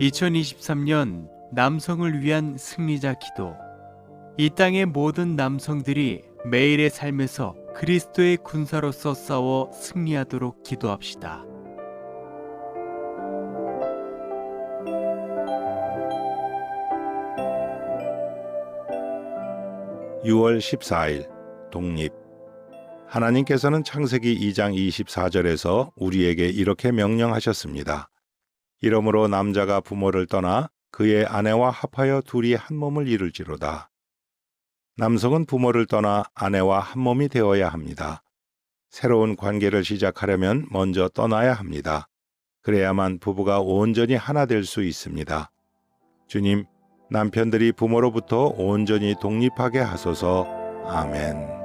2023년 남성을 위한 승리자 기도. 이 땅의 모든 남성들이 매일의 삶에서 그리스도의 군사로서 싸워 승리하도록 기도합시다. 6월 14일 독립 하나님께서는 창세기 2장 24절에서 우리에게 이렇게 명령하셨습니다. 이러므로 남자가 부모를 떠나 그의 아내와 합하여 둘이 한 몸을 이룰지로다. 남성은 부모를 떠나 아내와 한 몸이 되어야 합니다. 새로운 관계를 시작하려면 먼저 떠나야 합니다. 그래야만 부부가 온전히 하나 될 수 있습니다. 주님, 남편들이 부모로부터 온전히 독립하게 하소서. 아멘.